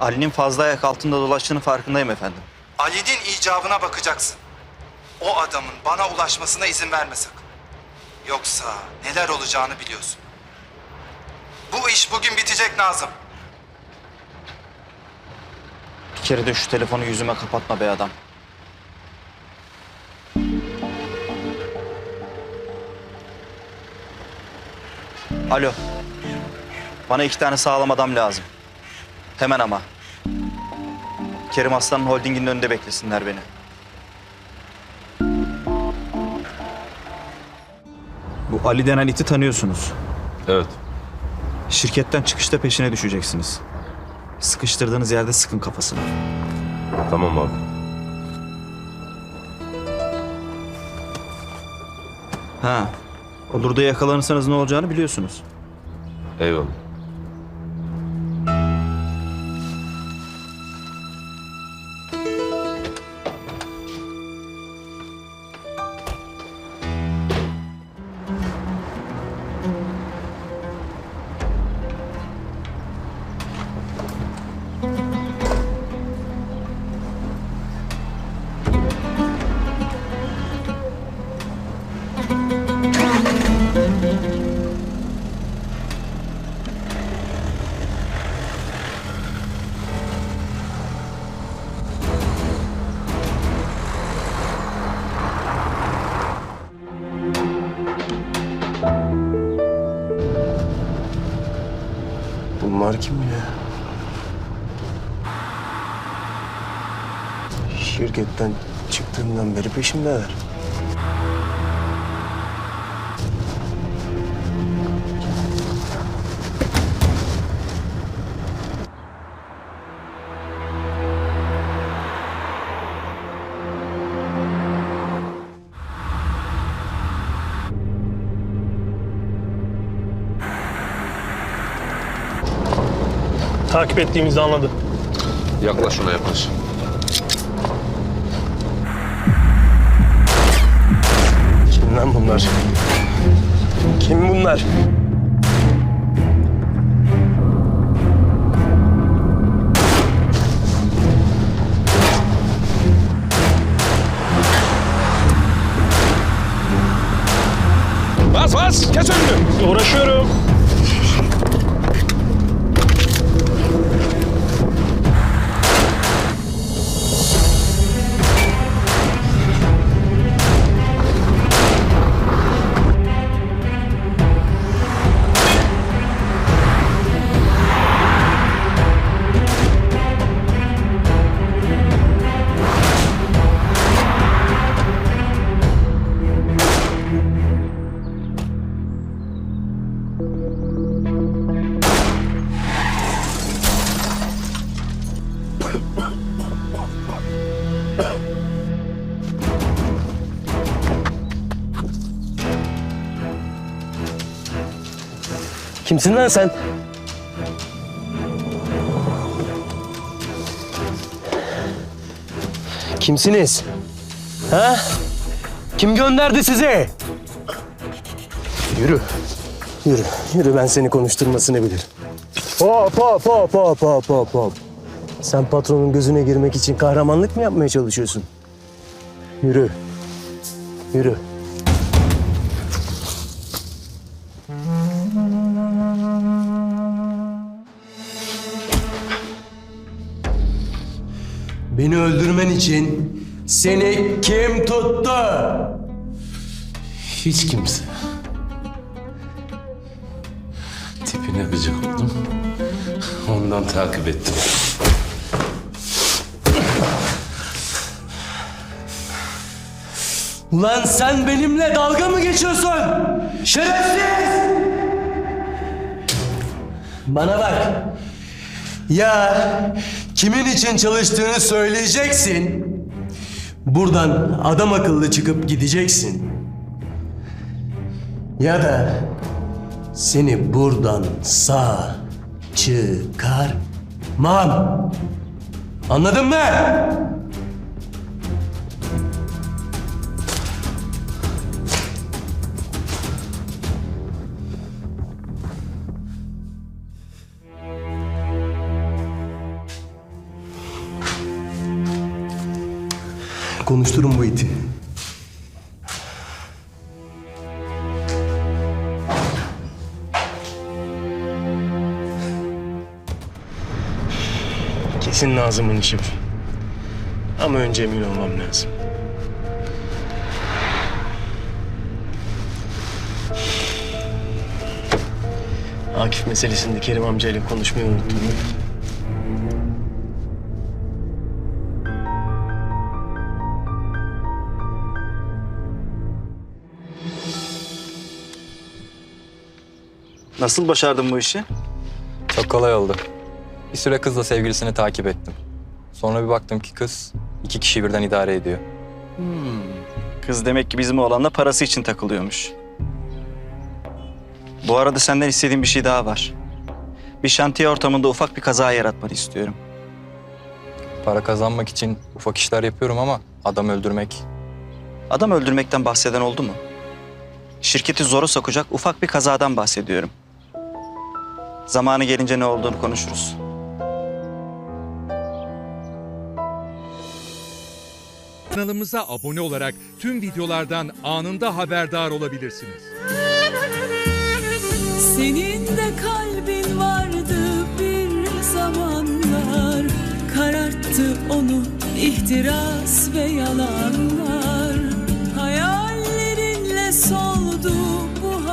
Ali'nin fazla ayak altında dolaştığını farkındayım efendim. Ali'nin icabına bakacaksın. O adamın bana ulaşmasına izin verme sakın. Yoksa neler olacağını biliyorsun. Bu iş bugün bitecek Nazım. Bir kere de şu telefonu yüzüme kapatma be adam. Alo. Bana iki tane sağlam adam lazım. Hemen ama. Kerim Aslan'ın holdinginin önünde beklesinler beni. Bu Ali denen iti tanıyorsunuz. Evet. Şirketten çıkışta peşine düşeceksiniz. Sıkıştırdığınız yerde sıkın kafasına. Tamam abi. Ha. Olur da yakalanırsanız ne olacağını biliyorsunuz. Eyvallah. Bunlar kim ya? Şirketten çıktığımdan beri peşimdeler. Takip ettiğimizi anladı. Yaklaş ona yaklaş. Kim lan bunlar? Kim bunlar? Bas bas! Kes önünü! Uğraşıyorum. Kimsin lan sen? Kimsiniz? Ha? Kim gönderdi sizi? Yürü. Yürü. Yürü ben seni konuşturmasını bilirim. Hop hop hop hop hop hop hop. Sen patronun gözüne girmek için kahramanlık mı yapmaya çalışıyorsun? Yürü. Yürü. Beni öldürmen için seni kim tuttu? Hiç kimse. Tipine gıcık oldum. Ondan takip ettim. Ulan sen benimle dalga mı geçiyorsun? Şerefsiz! Bana bak. Ya kimin için çalıştığını söyleyeceksin. Buradan adam akıllı çıkıp gideceksin. Ya da seni buradan sağ çıkarmam. Anladın mı? Konuşturun bu iti. Kesin Nazım'ın işi bu. Ama önce emin olmam lazım. Akif meselesinde Kerim amcayla konuşmayı unuttum. Nasıl başardın bu işi? Çok kolay oldu. Bir süre kızla sevgilisini takip ettim. Sonra bir baktım ki kız iki kişi birden idare ediyor. Kız demek ki bizim oğlanla parası için takılıyormuş. Bu arada senden istediğim bir şey daha var. Bir şantiye ortamında ufak bir kaza yaratmanı istiyorum. Para kazanmak için ufak işler yapıyorum ama adam öldürmek Adam öldürmekten bahseden oldu mu? Şirketi zora sokacak ufak bir kazadan bahsediyorum. Zamanı gelince ne olduğunu konuşuruz. Kanalımıza abone olarak tüm videolardan anında haberdar olabilirsiniz. Senin de kalbin vardı bir zamanlar Kararttı onu ihtiras ve yalanlar